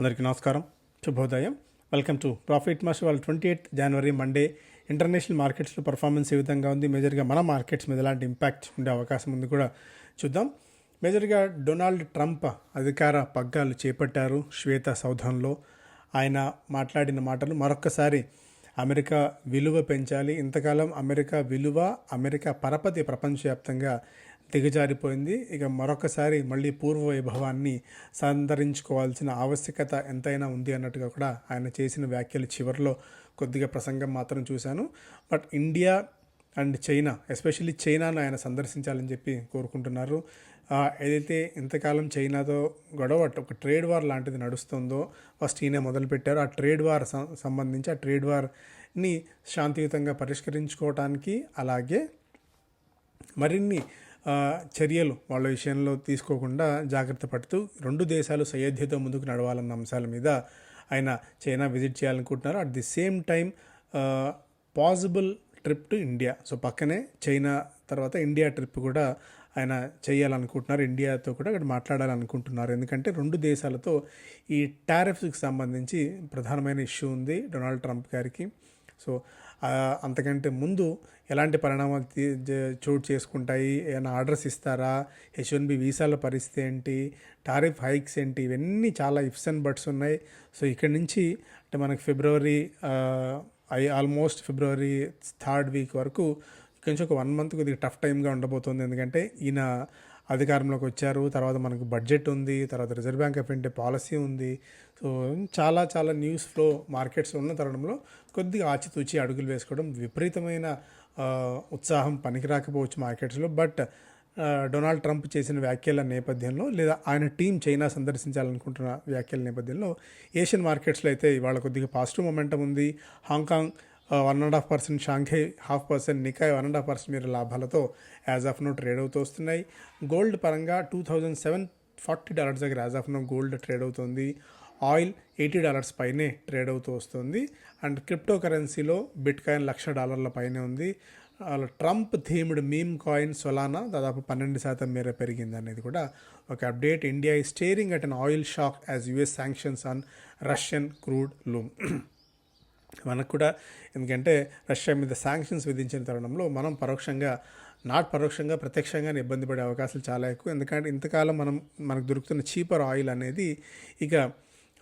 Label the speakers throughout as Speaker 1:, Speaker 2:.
Speaker 1: అందరికీ నమస్కారం. శుభోదయం. వెల్కమ్ టు ప్రాఫిట్ మాస్ వాళ్ళ ట్వంటీ ఎయిత్ జనవరి మండే ఇంటర్నేషనల్ మార్కెట్స్లో పర్ఫార్మెన్స్ ఏ విధంగా ఉంది? మేజర్గా మన మార్కెట్స్ మీద ఎలాంటి ఇంపాక్ట్ ఉండే అవకాశం ఉంది కూడా చూద్దాం. మేజర్గా డొనాల్డ్ ట్రంప్ అధికార పగ్గాలు చేపట్టారు శ్వేత సౌధంలో. ఆయన మాట్లాడిన మాటలు మరొక్కసారి అమెరికా విలువ పెంచాలి. ఇంతకాలం అమెరికా విలువ అమెరికా పరపతి ప్రపంచవ్యాప్తంగా దిగజారిపోయింది. ఇక మరొకసారి మళ్ళీ పూర్వ వైభవాన్ని సంతరించుకోవాల్సిన ఆవశ్యకత ఎంతైనా ఉంది అన్నట్టుగా కూడా ఆయన చేసిన వ్యాఖ్యలు చివరిలో కొద్దిగా ప్రసంగం మాత్రం చూశాను. But India and China especially చైనాను ఆయన సందర్శించాలని చెప్పి కోరుకుంటున్నారు. ఏదైతే ఇంతకాలం చైనాతో గొడవ ఒక ట్రేడ్ వార్ లాంటిది నడుస్తుందో ఫస్ట్ ఈయన మొదలుపెట్టారు. ఆ ట్రేడ్ వార్ సంబంధించి ఆ ట్రేడ్ వార్ని శాంతియుతంగా పరిష్కరించుకోవటానికి అలాగే మరిన్ని చర్యలు వాళ్ళ విషయంలో తీసుకోకుండా జాగ్రత్త పడుతూ రెండు దేశాలు సయోధ్యతో ముందుకు నడవాలన్న అంశాల మీద ఆయన చైనా విజిట్ చేయాలనుకుంటున్నారు. At the same time possible trip to India so పక్కనే చైనా తర్వాత ఇండియా ట్రిప్ కూడా ఆయన చేయాలనుకుంటున్నారు. ఇండియాతో కూడా అక్కడ మాట్లాడాలనుకుంటున్నారు. ఎందుకంటే రెండు దేశాలతో ఈ టారిఫ్స్కి సంబంధించి ప్రధానమైన ఇష్యూ ఉంది. డొనాల్డ్ ట్రంప్ గారికి. సో అంతకంటే ముందు ఎలాంటి పరిణామాలు చోటు చేసుకుంటాయి? ఏమైనా ఆర్డర్స్ ఇస్తారా? హెచ్ వన్ బి వీసాల పరిస్థితి ఏంటి? టారిఫ్ హైక్స్ ఏంటి? ఇవన్నీ చాలా ఇఫ్స్ అండ్ బట్స్ ఉన్నాయి. సో ఇక్కడ నుంచి అంటే మనకి February I almost February third week వరకు ఇక్కడి నుంచి ఒక వన్ మంత్ కొద్దిగా టఫ్ టైమ్గా ఉండబోతుంది. ఎందుకంటే ఈయన అధికారంలోకి వచ్చారు. తర్వాత మనకు బడ్జెట్ ఉంది. తర్వాత reserve bank of India policy ఉంది. సో చాలా చాలా న్యూస్ ఫ్లో మార్కెట్స్ ఉన్న తరుణంలో కొద్దిగా ఆచితూచి అడుగులు వేసుకోవడం విపరీతమైన ఉత్సాహం ఉత్సాహం పనికిరాకపోవచ్చు మార్కెట్స్లో. బట్ డొనాల్డ్ ట్రంప్ చేసిన వ్యాఖ్యల నేపథ్యంలో లేదా ఆయన టీం చైనా సందర్శించాలనుకుంటున్న వ్యాఖ్యల నేపథ్యంలో ఏషియన్ మార్కెట్స్లో అయితే ఇవాళ కొద్దిగా పాజిటివ్ మొమెంటం ఉంది. Hong Kong one and half percent Shanghai half percent Nikkei one and half percent మీరు లాభాలతో యాజ్ ఆఫ్ నో ట్రేడ్ అవుతూ వస్తున్నాయి. గోల్డ్ పరంగా two thousand seven forty dollars దగ్గర as of now gold trade అవుతుంది. Oil eighty dollars పైనే trade అవుతూ వస్తుంది. అండ్ క్రిప్టో కరెన్సీలో బిట్ కాయిన్ లక్ష డాలర్ల పైనే ఉంది. Trump themed meme coin Solana దాదాపు పన్నెండు శాతం మేర పెరిగింది అనేది కూడా ఒక అప్డేట్. ఇండియా ఈ staring at an oil shock as US sanctions on Russian crude loom మనకు కూడా ఎందుకంటే రష్యా మీద శాంక్షన్స్ విధించిన తరుణంలో మనం పరోక్షంగా నాట్ పరోక్షంగా ప్రత్యక్షంగా ఇబ్బంది పడే అవకాశాలు చాలా ఎక్కువ. ఎందుకంటే ఇంతకాలం మనం మనకు దొరుకుతున్న చీపర్ ఆయిల్ అనేది ఇక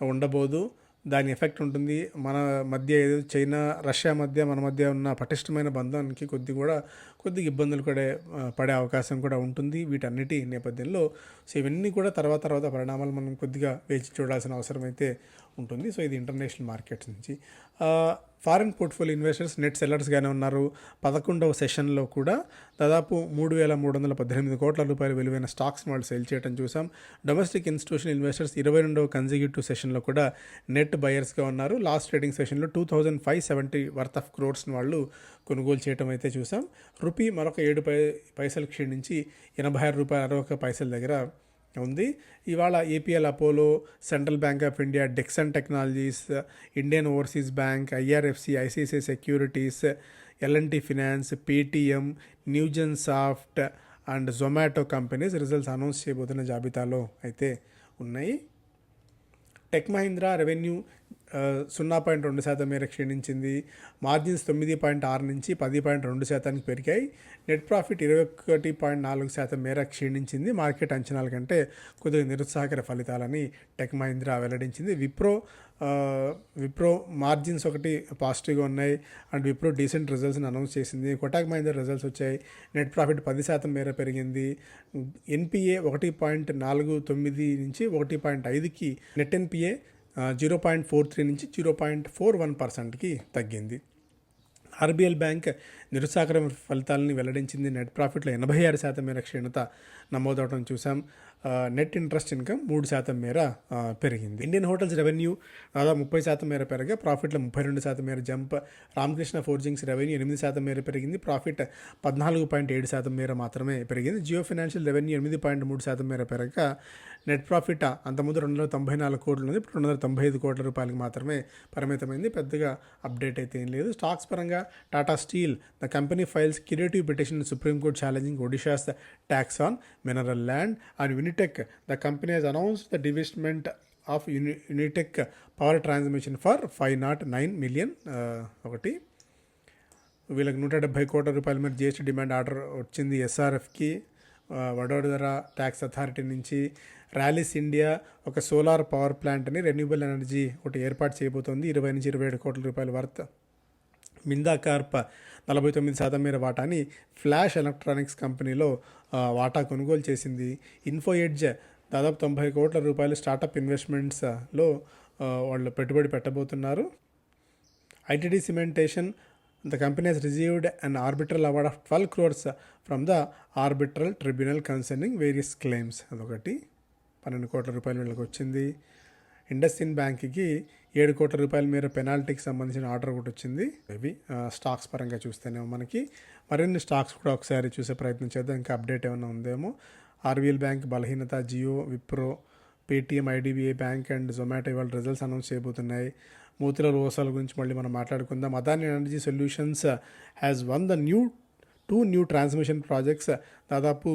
Speaker 1: ఉండబోదు. దాని ఎఫెక్ట్ ఉంటుంది. మన మధ్య ఏదో చైనా రష్యా మధ్య మన మధ్య ఉన్న పటిష్టమైన బంధానికి కొద్ది కూడా కొద్దిగా ఇబ్బందులు కూడా పడే అవకాశం కూడా ఉంటుంది. వీటన్నిటి నేపథ్యంలో సో ఇవన్నీ కూడా తర్వాత తర్వాత పరిణామాలు మనం కొద్దిగా వేచి చూడాల్సిన అవసరం అయితే ఉంటుంది. సో ఇది ఇంటర్నేషనల్ మార్కెట్స్ నుంచి. ఫారిన్ పోర్ట్ఫోలియో ఇన్వెస్టర్స్ నెట్ సెల్లర్స్గానే ఉన్నారు. పదకొండవ సెషన్లో కూడా దాదాపు మూడు వేల మూడు వందల పద్దెనిమిది కోట్ల రూపాయల విలువైన స్టాక్స్ని వాళ్ళు సేల్ చేయడం చూసాం. డొమెస్టిక్ ఇన్స్టిట్యూషనల్ ఇన్వెస్టర్స్ ఇరవై రెండవ కన్జిక్యూటివ్ సెషన్లో కూడా నెట్ బయర్స్గా ఉన్నారు. లాస్ట్ ట్రేడింగ్ సెషన్లో two thousand five seventy worth of క్రోర్స్ని వాళ్ళు కొనుగోలు చేయడం అయితే చూసాం. రూపీ మరొక ఏడు పై పైసలు క్షీణించి ఎనభై ఆరు రూపాయల అరవై ఒక్క పైసల దగ్గర ఉంది. ఇవాళ APL Apollo Central Bank of India Dixon Technologies Indian Overseas Bank IRFC ICICI Securities L N T finance Paytm Newgen Soft and Zomato companies results announce చేయబోతున్న జాబితాలో అయితే ఉన్నాయి. టెక్ మహీంద్రా రెవెన్యూ సున్నా పాయింట్ రెండు శాతం మేర క్షీణించింది. మార్జిన్స్ తొమ్మిది పాయింట్ ఆరు నుంచి పది పాయింట్ రెండు శాతానికి పెరిగాయి. నెట్ ప్రాఫిట్ ఇరవై ఒకటి పాయింట్ నాలుగు శాతం మేర క్షీణించింది. మార్కెట్ అంచనాల కంటే కొద్దిగా నిరుత్సాహకర ఫలితాలని టెక్ మహీంద్రా వెల్లడించింది. విప్రో విప్రో మార్జిన్స్ ఒకటి పాజిటివ్గా ఉన్నాయి. అండ్ విప్రో డీసెంట్ రిజల్ట్స్ని అనౌన్స్ చేసింది. కొటాక్ మహీంద్ర రిజల్ట్స్ వచ్చాయి. నెట్ ప్రాఫిట్ పది శాతం మేర పెరిగింది. ఎన్పిఏ ఒకటి పాయింట్ నాలుగు తొమ్మిది నుంచి ఒకటి పాయింట్ ఐదుకి net NPA zero point four three నుంచి జీరో పాయింట్ ఫోర్ వన్ పర్సెంట్కి తగ్గింది. ఆర్బీఎల్ బ్యాంక్ నిరుత్సాహకర ఫలితాలని వెల్లడించింది. నెట్ ప్రాఫిట్లో ఎనభై ఆరు శాతం మేర క్షీణత నమోదవడం చూసాం నెట్ ఇంట్రెస్ట్ ఇన్కమ్ మూడు శాతం మేర పెరిగింది. ఇండియన్ హోటల్స్ రెవెన్యూ దాదాపు ముప్పై శాతం మేర పెరగా ప్రాఫిట్లో ముప్పై రెండు శాతం మేర జంప్ రామకృష్ణ ఫోర్జింగ్స్ రెవెన్యూ ఎనిమిది శాతం మేర పెరిగింది ప్రాఫిట్ పద్నాలుగు పాయింట్ ఏడు శాతం మేర మాత్రమే పెరిగింది. జియో ఫైనాన్షియల్ రెవెన్యూ ఎనిమిది పాయింట్ మూడు శాతం మేర పెరగ నెట్ ప్రాఫిట్ అంతకుముందు రెండు వందల తొంభై నాలుగు కోట్లు ఉంది ఇప్పుడు రెండు వందల తొంభై ఐదు కోట్ల రూపాయలకు మాత్రమే పరిమితమైంది. పెద్దగా అప్డేట్ అయితే ఏం లేదు. స్టాక్స్ పరంగా Tata steel the company files creative petition Supreme Court challenging Odisha's tax on mineral land and Vinitech the company has announce the divestment of uni Unitech power transmission for five naught nine million ఒకటి. వీళ్ళకి నూట డెబ్బై కోట్ల రూపాయల మీద GST demand order వచ్చింది ఎస్ఆర్ఎఫ్కి Vadodara tax authority నుంచి ర్యాలీస్ ఇండియా ఒక సోలార్ పవర్ ప్లాంట్ని రెన్యూబుల్ ఎనర్జీ ఒకటి ఏర్పాటు చేయబోతోంది. ఇరవై నుంచి ఇరవై ఏడు కోట్ల రూపాయల వర్త్. మిందా కార్ప్ నలభై తొమ్మిది శాతం మేర వాటాని ఫ్లాష్ ఎలక్ట్రానిక్స్ కంపెనీలో వాటా కొనుగోలు చేసింది. ఇన్ఫో ఎడ్జ్ దాదాపు తొంభై కోట్ల రూపాయలు స్టార్టప్ ఇన్వెస్ట్మెంట్స్లో వాళ్ళు పెట్టుబడి పెట్టబోతున్నారు. ITD Cementation the company has received an arbitral award of twelve crores from the arbitral tribunal concerning various claims. అదొకటి. పన్నెండు కోట్ల రూపాయలు వీళ్ళకి వచ్చింది ఇండస్ ఇన్ బ్యాంక్కి ఏడు కోట్ల రూపాయల మేర పెనాల్టీకి సంబంధించిన ఆర్డర్ కూడా వచ్చింది. ఇవి స్టాక్స్ పరంగా చూస్తేనేమో మనకి మరిన్ని స్టాక్స్ కూడా ఒకసారి చూసే ప్రయత్నం చేద్దాం. ఇంకా అప్డేట్ ఏమైనా ఉందేమో. ఆర్బీఎల్ బ్యాంక్ బలహీనత Jio Wipro Paytm IDBI bank and Zomato ఇవాళ రిజల్ట్స్ అనౌన్స్ చేయబోతున్నాయి. మూతిలో రోసాల గురించి మళ్ళీ మనం మాట్లాడుకుందాం. Adani energy solutions has won the new two new transmission projects దాదాపు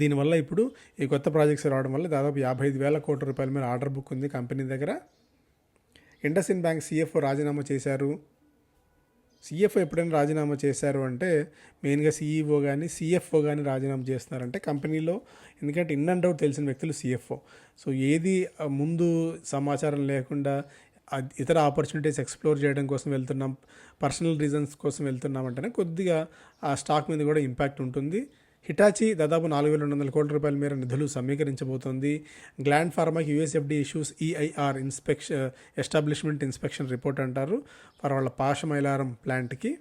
Speaker 1: దీనివల్ల ఇప్పుడు ఈ కొత్త ప్రాజెక్ట్స్ రావడం వల్ల దాదాపు యాభై ఐదు వేల కోట్ల రూపాయల మీద ఆర్డర్ బుక్ ఉంది కంపెనీ దగ్గర. ఇండస్ఇన్ బ్యాంక్ సిఎఫ్ఓ రాజీనామా చేశారు. సిఎఫ్ఓ ఎప్పుడైనా రాజీనామా చేశారు అంటే మెయిన్గా సీఈఓ కానీ సిఎఫ్ఓ కానీ రాజీనామా చేస్తున్నారంటే కంపెనీలో ఎందుకంటే ఇన్ అండ్ అవుట్ తెలిసిన వ్యక్తులు సిఎఫ్ఓ. సో ఏది ముందు సమాచారం లేకుండా ఇతర ఆపర్చునిటీస్ ఎక్స్ప్లోర్ చేయడం కోసం వెళ్తున్నాం పర్సనల్ రీజన్స్ కోసం వెళ్తున్నాం అంటేనే కొద్దిగా ఆ స్టాక్ మీద కూడా ఇంపాక్ట్ ఉంటుంది. హిటాచి దాదాపు నాలుగు వేల రెండు వందల కోట్ల రూపాయల మేర నిధులు సమీకరించబోతోంది. Gland ఫార్మాకి USFDA issues EIR inspection establishment inspection report అంటారు. ఫర్ వాళ్ళ పాషమైలారం ప్లాంట్కి.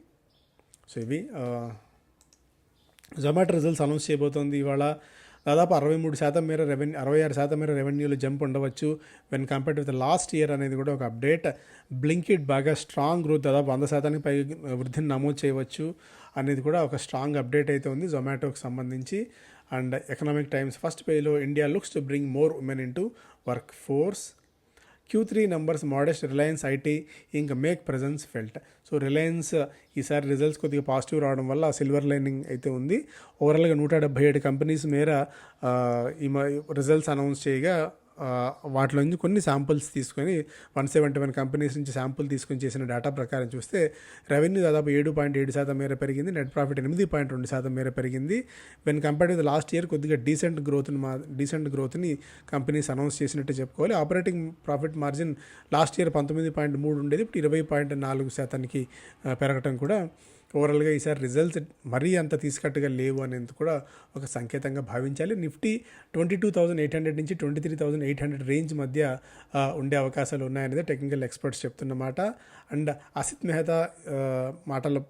Speaker 1: సో ఇవి జొమాటో రిజల్ట్స్ అనౌన్స్ చేయబోతోంది. ఇవాళ దాదాపు అరవై మూడు శాతం మేర రెవెన్యూ అరవై ఆరు శాతం మేర రెవెన్యూలు జంప్ ఉండవచ్చు. When compared with last year అనేది కూడా ఒక అప్డేట్. బ్లింకిడ్ బాగా స్ట్రాంగ్ గ్రోత్ దాదాపు వంద శాతానికి పై వృద్ధిని నమోదు చేయవచ్చు. అనేది కూడా ఒక స్ట్రాంగ్ అప్డేట్ అయితే ఉంది జొమాటోకి సంబంధించి. అండ్ ఎకనామిక్ టైమ్స్ ఫస్ట్ పేలో India looks to bring more women into work force Q three numbers modest Reliance IT ఇంకా make presence felt so Reliance ఈసారి రిజల్ట్స్ కొద్దిగా పాజిటివ్ రావడం వల్ల సిల్వర్ లైనింగ్ అయితే ఉంది. ఓవరాల్గా నూట డెబ్బై ఏడు కంపెనీస్ మేర ఈ రిజల్ట్స్ అనౌన్స్ చేయగా వాటిలో నుంచి కొన్ని శాంపుల్స్ తీసుకొని వన్ సెవెంటీ వన్ కంపెనీస్ నుంచి శాంపుల్ తీసుకొని చేసిన డేటా ప్రకారం చూస్తే రెవెన్యూ దాదాపు ఏడు పాయింట్ ఏడు శాతం మేర పెరిగింది నెట్ ప్రాఫిట్ ఎనిమిది పాయింట్ రెండు శాతం మేర పెరిగింది. When compared with last year కొద్దిగా డీసెంట్ గ్రోత్ని మా డీసెంట్ గ్రోత్ని కంపెనీస్ అనౌన్స్ చేసినట్టు చెప్పుకోవాలి. Operating profit margin last year పంతొమ్మిది పాయింట్ మూడు ఉండేది ఇప్పుడు ఇరవై పాయింట్ నాలుగు శాతానికి పెరగటం కూడా ఓవరాల్గా ఈసారి రిజల్ట్స్ మరీ అంత తీసుకట్టుగా లేవు అనేది కూడా ఒక సంకేతంగా భావించాలి. Nifty twenty two thousand eight hundred నుంచి twenty three thousand eight hundred range మధ్య ఉండే అవకాశాలు ఉన్నాయనేది టెక్నికల్ ఎక్స్పర్ట్స్ చెప్తున్నమాట అండ్ అసిత్ మెహతా మాటల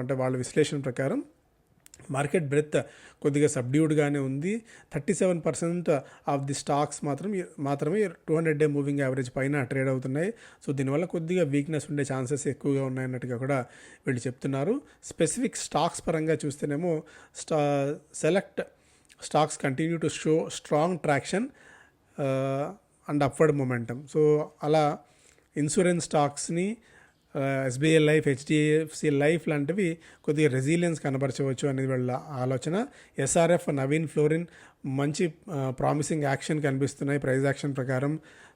Speaker 1: అంటే వాళ్ళ విశ్లేషణ ప్రకారం మార్కెట్ బ్రెత్ కొద్దిగా సబ్డ్యూడ్గానే ఉంది. Thirty seven percent of the stocks మాత్రం మాత్రమే two hundred day moving average పైన ట్రేడ్ అవుతున్నాయి. సో దీనివల్ల కొద్దిగా వీక్నెస్ ఉండే ఛాన్సెస్ ఎక్కువగా ఉన్నాయన్నట్టుగా కూడా వీళ్ళు చెప్తున్నారు. స్పెసిఫిక్ స్టాక్స్ పరంగా చూస్తేనేమో స్టా select stocks continue to show strong traction and upward momentum so అలా ఇన్సూరెన్స్ స్టాక్స్ని ఎస్బీఐ లైఫ్ హెచ్డిఎఫ్సి లైఫ్ లాంటివి కొద్దిగా రెసిలియన్స్ కనబరచవచ్చు అనేది వీళ్ళ ఆలోచన. ఎస్ఆర్ఎఫ్ నవీన్ ఫ్లోరిన్ మంచి ప్రామిసింగ్ యాక్షన్ కనిపిస్తున్నాయి. ప్రైజ్ యాక్షన్ ప్రకారం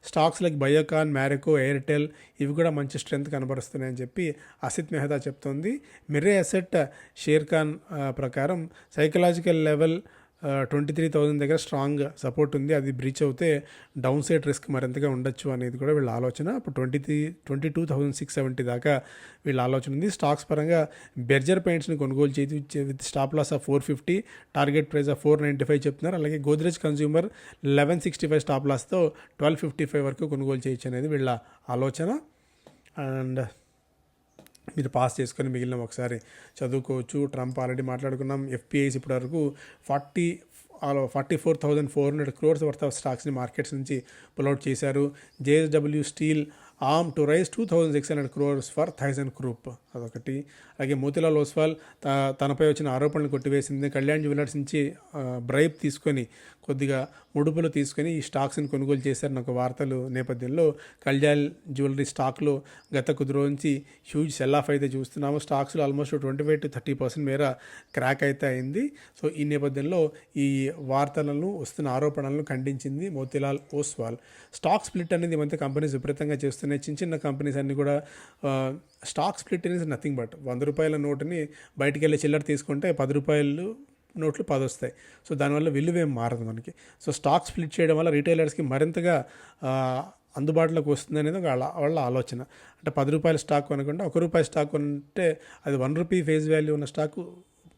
Speaker 1: stocks like Biocon Marico Airtel ఇవి కూడా మంచి స్ట్రెంత్ కనబరుస్తున్నాయని చెప్పి అసిత్ మెహతా చెప్తోంది. మిర్రే అసెట్ షేర్ ఖాన్ ప్రకారం psychological level twenty three thousand దగ్గర స్ట్రాంగ్ సపోర్ట్ ఉంది. అది బ్రీచ్ అవుతే డౌన్ సైడ్ రిస్క్ మరింతగా ఉండొచ్చు అనేది కూడా వీళ్ళ ఆలోచన. ఇప్పుడు twenty three twenty two thousand six seventy దాకా వీళ్ళ ఆలోచన ఉంది. స్టాక్స్ పరంగా బెర్జర్ పెయింట్స్ని కొనుగోలు చేసి with stop loss of four fifty target price of four ninety five చెప్తున్నారు. అలాగే Godrej consumer eleven sixty five stop లాస్తో twelve fifty five వరకు కొనుగోలు చేయొచ్చు అనేది వీళ్ళ ఆలోచన. అండ్ మీరు పాస్ చేసుకొని మిగిలిన ఒకసారి చదువుకోవచ్చు. ట్రంప్ ఆల్రెడీ మాట్లాడుకున్నాం. ఎఫ్పిఐస్ ఇప్పటి వరకు forty forty four thousand four hundred crores worth of స్టాక్స్ని markets నుంచి పుల్అవుట్ చేశారు. JSW steel aim to raise two thousand six hundred crores for Thyssen group అదొకటి. అలాగే మోతిలాల్ ఓస్వాల్ త తనపై వచ్చిన ఆరోపణలు కొట్టివేసింది. కళ్యాణ్ జ్యువెలర్స్ నుంచి బ్రైబ్ తీసుకొని కొద్దిగా ముడుపులు తీసుకొని ఈ స్టాక్స్ని కొనుగోలు చేశారని ఒక వార్తలు నేపథ్యంలో కళ్యాణ్ జ్యువెలరీ స్టాక్లో గత కొద్ది రోజు నుంచి హ్యూజ్ సెల్ ఆఫ్ అయితే చూస్తున్నాము. స్టాక్స్లో almost twenty five to thirty percent మేర క్రాక్ అయితే అయింది. సో ఈ నేపథ్యంలో ఈ వార్తలను వస్తున్న ఆరోపణలను ఖండించింది మోతిలాల్ ఓస్వాల్. స్టాక్ స్ప్లిట్ అనేది ఈ మధ్య కంపెనీస్ విపరీతంగా చేస్తున్నాయి చిన్న చిన్న కంపెనీస్ అన్నీ కూడా స్టాక్ స్ప్లిట్ అనేది నథింగ్ బట్ వంద రూపాయల నోటుని బయటికి వెళ్ళి చిల్లర తీసుకుంటే పది రూపాయలు నోట్లు పది వస్తాయి. సో దానివల్ల విలువ ఏం మారదు మనకి. సో స్టాక్ స్ప్లిట్ చేయడం వల్ల రీటైలర్స్కి మరింతగా అందుబాటులోకి వస్తుంది అనేది వాళ్ళ వాళ్ళ ఆలోచన. అంటే పది రూపాయల స్టాక్ కొనకుండా ఒక రూపాయి స్టాక్ కొంటే అది వన్ రూపీ ఫేస్ వాల్యూ ఉన్న స్టాక్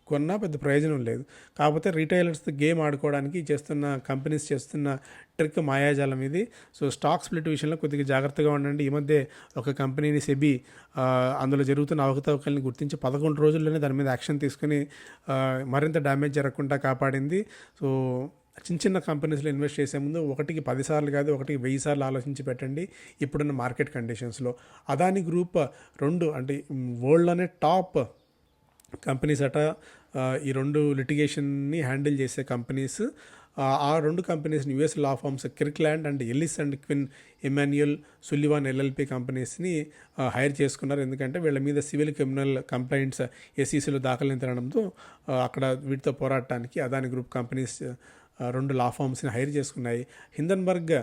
Speaker 1: కొన్నా పెద్ద ప్రయోజనం లేదు. కాకపోతే రీటైలర్స్ గేమ్ ఆడుకోవడానికి చేస్తున్న కంపెనీస్ చేస్తున్న ట్రిక్ మాయాజాలం ఇది. సో స్టాక్ స్ప్లిట్ విషయంలో కొద్దిగా జాగ్రత్తగా ఉండండి. ఈ మధ్య ఒక కంపెనీని సెబీ అందులో జరుగుతున్న అవకతవకల్ని గుర్తించి పదకొండు రోజుల్లోనే దాని మీద యాక్షన్ తీసుకుని మరింత డ్యామేజ్ జరగకుండా కాపాడింది. సో చిన్న చిన్న కంపెనీస్లో ఇన్వెస్ట్ చేసే ముందు ఒకటికి పదిసార్లు కాదు ఒకటికి వెయ్యి సార్లు ఆలోచించి పెట్టండి ఇప్పుడున్న మార్కెట్ కండిషన్స్లో. అదాని గ్రూప్ రెండు అంటే వరల్డ్లోనే టాప్ కంపెనీస్ అట ఈ రెండు లిటిగేషన్ని హ్యాండిల్ చేసే కంపెనీస్ ఆ, రెండు కంపెనీస్ని US law firms Kirkland and Ellis and Quinn Emanuel Sullivan LLP కంపెనీస్ని hire చేసుకున్నారు. ఎందుకంటే వీళ్ళ మీద సివిల్ క్రిమినల్ కంప్లైంట్స్ ఎస్ఈసీలో దాఖలైన తినడంతో అక్కడ వీటితో పోరాటానికి అదాని గ్రూప్ కంపెనీస్ రెండు లా ఫార్మ్స్ని హైర్ చేసుకున్నాయి. Hindenburg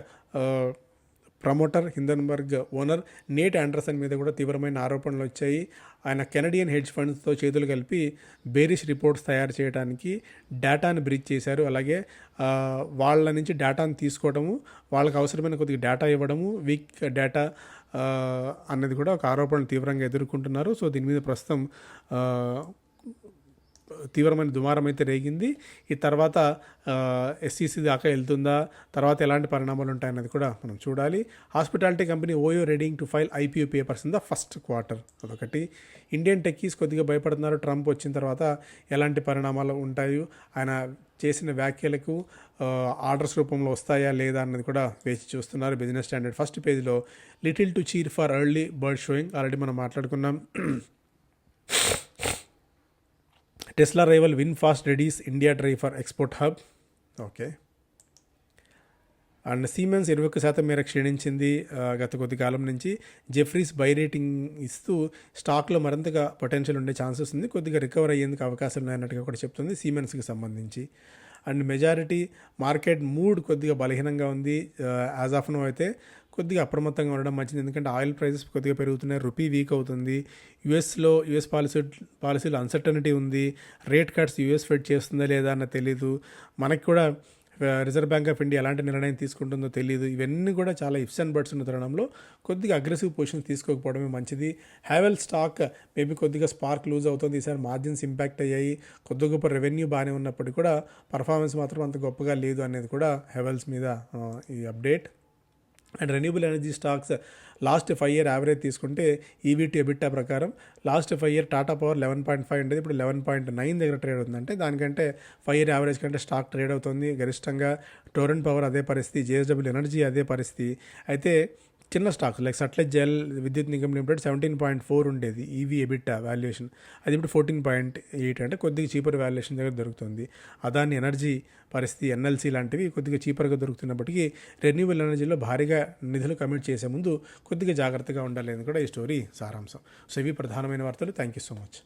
Speaker 1: promoter Hindenburg owner Nate Anderson మీద కూడా తీవ్రమైన ఆరోపణలు వచ్చాయి. ఆయన కెనడియన్ హెడ్జ్ ఫండ్స్తో చేతులు కలిపి బేరిష్ రిపోర్ట్స్ తయారు చేయడానికి డేటాను బ్రిచ్ చేశారు. అలాగే వాళ్ళ నుంచి డేటాను తీసుకోవడము వాళ్ళకి అవసరమైన కొద్దిగా డేటా ఇవ్వడము వీక్ డేటా అన్నది కూడా ఒక ఆరోపణలు తీవ్రంగా ఎదుర్కొంటున్నారు. సో దీని మీద ప్రస్తుతం తీవ్రమైన దుమారం అయితే రేగింది. ఈ తర్వాత ఎస్సీసీ దాకా వెళ్తుందా? తర్వాత ఎలాంటి పరిణామాలు ఉంటాయన్నది కూడా మనం చూడాలి. Hospitality company Oyo readying to file IPO papers in the first quarter అదొకటి. ఇండియన్ టెక్కీస్ కొద్దిగా భయపడుతున్నారు. ట్రంప్ వచ్చిన తర్వాత ఎలాంటి పరిణామాలు ఉంటాయో? ఆయన చేసిన వ్యాఖ్యలకు ఆర్డర్స్ రూపంలో వస్తాయా లేదా అన్నది కూడా వేచి చూస్తున్నారు బిజినెస్ స్టాండర్డ్. ఫస్ట్ పేజ్లో little to cheer for early bird showing already మనం మాట్లాడుకున్నాం. Tesla rival WinFast readies India drive for export hub. Okay. And Siemens ఇరవై ఒక్క శాతం మేర క్షీణించింది గత కొద్ది కాలం నుంచి. జెఫ్రీస్ బై రేటింగ్ ఇస్తూ స్టాక్లో మరింతగా పొటెన్షియల్ ఉండే ఛాన్సెస్ ఉంది కొద్దిగా రికవర్ అయ్యేందుకు అవకాశాలు ఉన్నాయన్నట్టుగా కూడా చెప్తుంది సీమెన్స్కి సంబంధించి. అండ్ మెజారిటీ మార్కెట్ మూడ్ కొద్దిగా బలహీనంగా ఉంది. యాజ్ ఆఫ్ నో అయితే కొద్దిగా అప్రమత్తంగా ఉండడం మంచిది. ఎందుకంటే ఆయిల్ ప్రైసెస్ కొద్దిగా పెరుగుతున్నాయి రూపీ వీక్ అవుతుంది. యుఎస్లో యుఎస్ పాలసీ పాలసీలో అన్సర్టనిటీ ఉంది. రేట్ కట్స్ యుఎస్ ఫెడ్ చేస్తుందా లేదా అన్న తెలీదు. మనకి కూడా రిజర్వ్ బ్యాంక్ ఆఫ్ ఇండియా ఎలాంటి నిర్ణయం తీసుకుంటుందో తెలియదు ఇవన్నీ కూడా చాలా ఇఫ్స్ అండ్ బర్డ్స్ ఉన్న తరుణంలో కొద్దిగా అగ్రెసివ్ పొజిషన్ తీసుకోకపోవడమే మంచిది. హ్యావెల్ స్టాక్ మేబీ కొద్దిగా స్పార్క్ లూజ్ అవుతుంది. ఈసారి మార్జిన్స్ ఇంపాక్ట్ అయ్యాయి. కొద్ది గొప్ప రెవెన్యూ బాగానే ఉన్నప్పటికీ కూడా పర్ఫార్మెన్స్ మాత్రం అంత గొప్పగా లేదు అనేది కూడా హెవెల్స్ మీద ఈ update and renewable energy stocks last five year average తీసుకుంటే ఈవీటీ ఎబిట్టా ప్రకారం last five year Tata power eleven point five ఉండేది. ఇప్పుడు లెవెన్ పాయింట్ నైన్ దగ్గర ట్రేడ్ అవుతుందంటే దానికంటే ఫైవ్ ఇయర్ యావరేజ్ కంటే స్టాక్ ట్రేడ్ అవుతుంది. గరిష్టంగా టోరెంట్ పవర్ అదే పరిస్థితి జేఎస్డబ్ల్యూ ఎనర్జీ అదే పరిస్థితి. అయితే చిన్న stocks like Sutlej Jal Vidyut Nigam limited seventeen point four ఉండేది ఈవీ ఎబిట్టా వాల్యుయేషన్ అది ఇప్పుడు ఫోర్టీన్ పాయింట్ ఎయిట్ అంటే కొద్దిగా చీపర్ వాల్యుయేషన్ దగ్గర దొరుకుతుంది. అదాని ఎనర్జీ పరిస్థితి ఎన్ఎల్సీ లాంటివి కొద్దిగా చీపర్గా దొరుకుతున్నప్పటికీ రెన్యూవల్ ఎనర్జీలో భారీగా నిధులు కమిట్ చేసే ముందు కొద్దిగా జాగ్రత్తగా ఉండాలి అని కూడా ఈ స్టోరీ సారాంశం. సో ఇవి ప్రధానమైన వార్తలు. Thank you so much